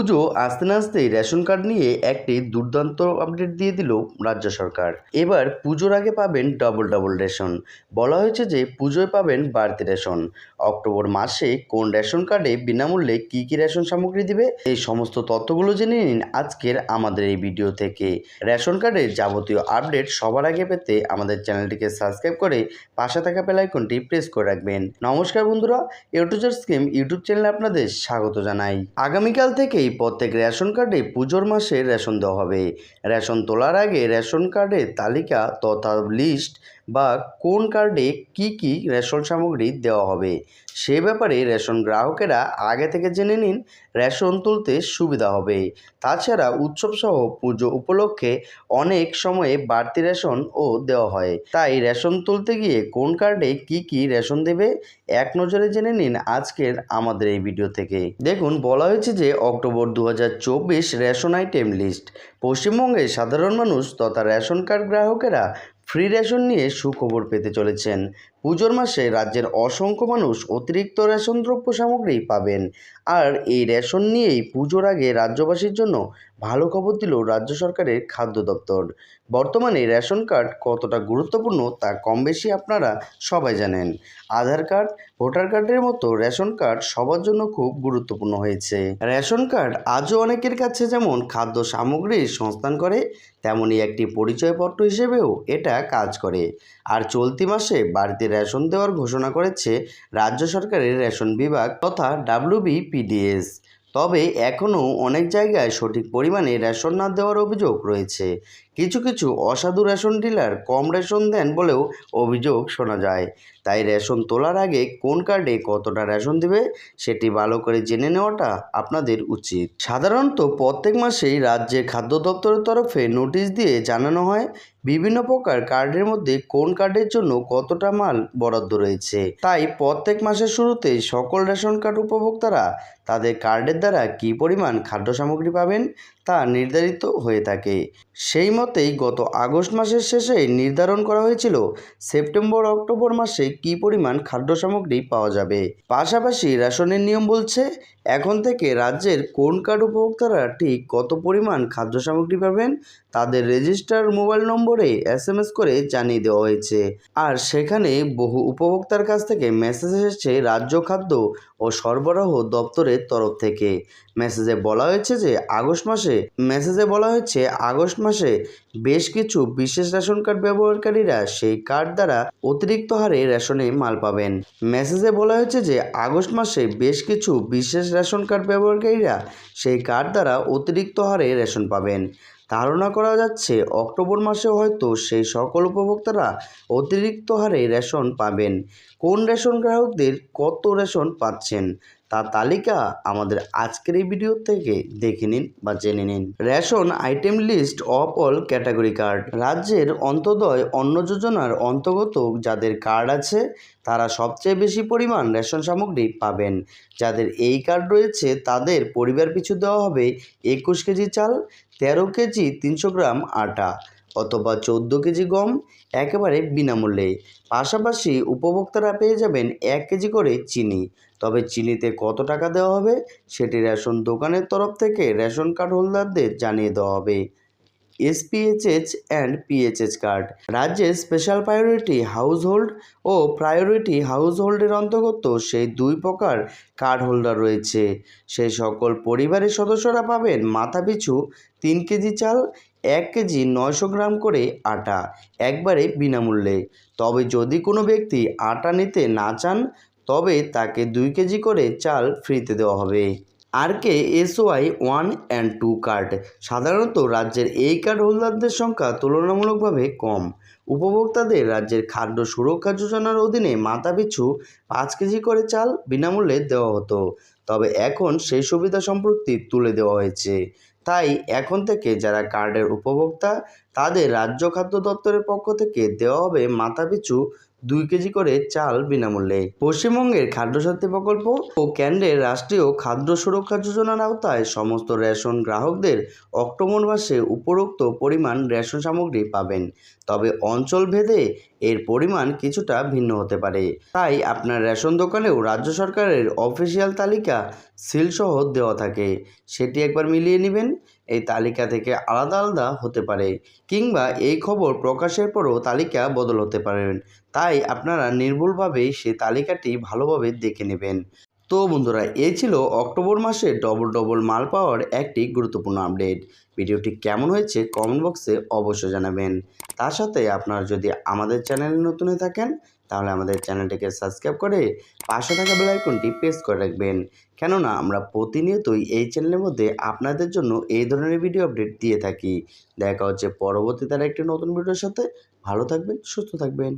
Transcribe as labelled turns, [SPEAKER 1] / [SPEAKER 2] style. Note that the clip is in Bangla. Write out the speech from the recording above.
[SPEAKER 1] পুজো আসতে না আসতেই রেশন কার্ড নিয়ে একটি দুর্দান্ত আপডেট দিয়ে দিল রাজ্য সরকার। এবার পুজোর আগে পাবেন ডবল ডবল রেশন। বলা হয়েছে যে পুজোয় পাবেন বাড়তি রেশন। অক্টোবর মাসে কোন রেশন কার্ডে বিনামূল্যে কী কী রেশন সামগ্রী দিবে, এই সমস্ত তথ্যগুলো জেনে নিন আজকের আমাদের এই ভিডিও থেকে। রেশন কার্ডের যাবতীয় আপডেট সবার আগে পেতে আমাদের চ্যানেলটিকে সাবস্ক্রাইব করে পাশে থাকা বেল আইকনটি প্রেস করে রাখবেন। নমস্কার বন্ধুরা ইউটিউজার স্কিম ইউটিউব চ্যানেলে আপনাদের স্বাগত জানাই। আগামীকাল থেকেই প্রত্যেক রেশন কার্ডে পুজোর মাসে রেশন দেওয়া হবে। রেশন তোলার আগে রেশন কার্ডের তালিকা তথা লিস্ট বা কোন কার্ডে কি কি রেশন সামগ্রী দেওয়া হবে? সে ব্যাপারে রেশন গ্রাহকেরা আগে থেকে জেনে নিন রেশন তুলতে সুবিধা হবে। তাছাড়া উৎসবসহ পুজো উপলক্ষে অনেক সময়ে বাড়তি রেশনও দেওয়া হয়। তাই রেশন তুলতে গিয়ে কোন কার্ডে কি কি রেশন দেবে এক নজরে জেনে নিন আজকের আমাদের এই ভিডিও থেকে। দেখুন, বলা হয়েছে যে অক্টোবর দু হাজার চব্বিশ রেশন আইটেম লিস্ট। পশ্চিমবঙ্গে সাধারণ মানুষ তথা রেশন কার্ড গ্রাহকেরা ফ্রি রেশন নিয়ে সুখবর পেতে চলেছেন পুজোর মাসে রাজ্যের অসংখ্য মানুষ অতিরিক্ত রেশন দ্রব্য সামগ্রী পাবেন। আর এই রেশন নিয়েই পুজোর আগে রাজ্যবাসীর জন্য ভালো খবর দিল রাজ্য সরকারের খাদ্য দপ্তর। বর্তমানে রেশন কার্ড কতটা গুরুত্বপূর্ণ তা কম বেশি আপনারা সবাই জানেন। আধার কার্ড, ভোটার কার্ডের মতো রেশন কার্ড সবার জন্য খুব গুরুত্বপূর্ণ হয়েছে। রেশন কার্ড আজও অনেকের কাছে যেমন খাদ্য সামগ্রীর সংস্থান করে, তেমনই একটি পরিচয়পত্র হিসেবেও এটা কাজ করে। আর চলতি মাসে বাড়িতে রেশন দেওয়ার ঘোষণা করেছে রাজ্য সরকারের রেশন বিভাগ তথা ডাব্লিউবিপিডিএস। তবে এখনও অনেক জায়গায় সঠিক পরিমাণে রেশন না দেওয়ার অভিযোগ রয়েছে। কিছু কিছু অসাধু রেশন ডিলার কম রেশন দেন বলেও অভিযোগ শোনা যায়। তাই রেশন তোলার আগে কোন কার্ডে কতটা রেশন দেবে সেটি ভালো করে জেনে নেওয়াটা আপনাদের উচিত। সাধারণত প্রত্যেক মাসেই রাজ্যের খাদ্য দপ্তরের তরফে নোটিশ দিয়ে জানানো হয় বিভিন্ন প্রকার কার্ডের মধ্যে কোন কার্ডের জন্য কতটা মাল বরাদ্দ রয়েছে। তাই প্রত্যেক মাসের শুরুতে সকল রেশন কার্ড উপভোক্তারা তাদের কার্ডের দ্বারা কী পরিমাণ খাদ্য সামগ্রী পাবেন তা নির্ধারিত হয়ে থাকে। সেই মতেই গত আগস্ট মাসের শেষে নির্ধারণ করা হয়েছিল সেপ্টেম্বর অক্টোবর মাসে কি পরিমাণ খাদ্য সামগ্রী পাওয়া যাবে। পাশাপাশি রেশনের নিয়ম বলছে এখন থেকে রাজ্যের কোন কার্ড উপভোক্তারা ঠিক কত পরিমাণ খাদ্য সামগ্রী পাবেন, তাদের রেজিস্টার মোবাইল নম্বরে এস এম এস করে জানিয়ে দেওয়া হয়েছে। আর সেখানে বহু উপভোক্তার কাছ থেকে মেসেজ এসেছে রাজ্য খাদ্য ও সরবরাহ দপ্তরের তরফ থেকে। মেসেজে বলা হয়েছে যে আগস্ট মাসে, মেসেজে বলা হয়েছে আগস্ট মাসে বেশ কিছু বিশেষ রেশন কার্ড ব্যবহারকারীরা সেই কার্ড দ্বারা অতিরিক্ত হারে রেশনে মাল পাবেন। মেসেজে বলা হয়েছে যে, আগস্ট মাসে বেশ কিছু বিশেষ রেশন কার্ড ব্যবহারকারীরা সেই কার্ড দ্বারা অতিরিক্ত হারে রেশন পাবেন। ধারণা করা যাচ্ছে, অক্টোবর মাসে হয়তো সেই সকল উপভোক্তারা অতিরিক্ত হারে রেশন পাবেন। কোন রেশন গ্রাহকদের কত রেশন পাচ্ছেন? তার তালিকা আমাদের আজকের এই ভিডিও থেকে দেখে নিন বা জেনে নিন। Ration item list of all category card. রাজ্যের অন্তদয় অন্ন যোজনার অন্তর্গত যাদের কার্ড আছে, তারা সবচেয়ে বেশি পরিমাণ রেশন সামগ্রী পাবেন। যাদের এই কার্ড রয়েছে, তাদের পরিবার পিছু দেওয়া হবে একুশ কেজি চাল, তেরো কেজি তিনশো গ্রাম আটা। অথবা চোদ্দ কেজি গম একেবারে বিনামূল্যে। পাশাপাশি উপভোক্তারা পেয়ে যাবেন এক কেজি করে চিনি। তবে চিনিতে কত টাকা দেওয়া হবে সেটি রেশন দোকানের তরফ থেকে রেশন কার্ড হোল্ডারদের জানিয়ে দেওয়া হবে। SPHH and PHH card. রাজ্যের স্পেশাল প্রায়োরিটি হাউস হোল্ড ও প্রায়োরিটি হাউস হোল্ডের অন্তর্গত সেই দুই প্রকার কার্ড হোল্ডার রয়েছে। সেই সকল পরিবারের সদস্যরা পাবেন মাথাপিছু তিন কেজি চাল এক কেজি নয়শো গ্রাম করে আটা একবারে বিনামূল্যে। তবে যদি কোনো ব্যক্তি আটা নিতে না চান, তবে তাকে দুই কেজি করে চাল ফ্রিতে দেওয়া হবে। R K S Y one and two card. সাধারণত রাজ্যের এই কার্ড হোল্ডারদের সংখ্যা তুলনামূলকভাবে কম। উপভোক্তাদের রাজ্যের খাদ্য সুরক্ষা যোজনার অধীনে মাথাপিছু পাঁচ কেজি করে চাল বিনামূল্যে দেওয়া হতো। তবে এখন সেই সুবিধা সম্পত্তি তুলে দেওয়া হয়েছে। তাই এখন থেকে যারা কার্ডের উপভোক্তা, তাদের রাজ্য খাদ্য দপ্তরের পক্ষ থেকে দেওয়া হবে মাথাপিছু দুই কেজি করে চাল বিনামূল্যে। পশ্চিমবঙ্গের খাদ্যসাথী প্রকল্প ও কেন্দ্রের রাষ্ট্রীয় খাদ্য সুরক্ষা যোজনার আওতায় সমস্ত রেশন গ্রাহকদের অক্টোবর মাসে উপরোক্ত পরিমাণ রেশন সামগ্রী পাবেন। তবে অঞ্চল ভেদে এর পরিমাণ কিছুটা ভিন্ন হতে পারে। তাই আপনার রেশন দোকানেও রাজ্য সরকারের অফিসিয়াল তালিকা সিলসহ দেওয়া থাকে। সেটি একবার মিলিয়ে নেবেন। এই তালিকা থেকে আলাদা আলাদা হতে পারে। কিংবা এই খবর প্রকাশের পরও তালিকা বদল হতে পারেন তাই আপনারা নির্ভুলভাবেই সেই তালিকাটি ভালোভাবে দেখে নেবেন। তো বন্ধুরা এই ছিল অক্টোবর মাসে ডবল ডবল মাল পাওয়ার একটি গুরুত্বপূর্ণ আপডেট। ভিডিওটি কেমন হয়েছে কমেন্ট বক্সে অবশ্যই জানাবেন। তার সাথে আপনারা যদি আমাদের চ্যানেলে নতুন হয়ে থাকেন, তাহলে আমাদের চ্যানেলটিকে সাবস্ক্রাইব করে পাশে থাকা বেল আইকনটি প্রেস করে রাখবেন। কেননা, আমরা প্রতিনিয়তই এই চ্যানেলের মধ্যে আপনাদের জন্য এই ধরনের ভিডিও আপডেট দিয়ে থাকি। দেখা হচ্ছে পরবর্তী তার একটি নতুন ভিডিওর সাথে। ভালো থাকবেন, সুস্থ থাকবেন।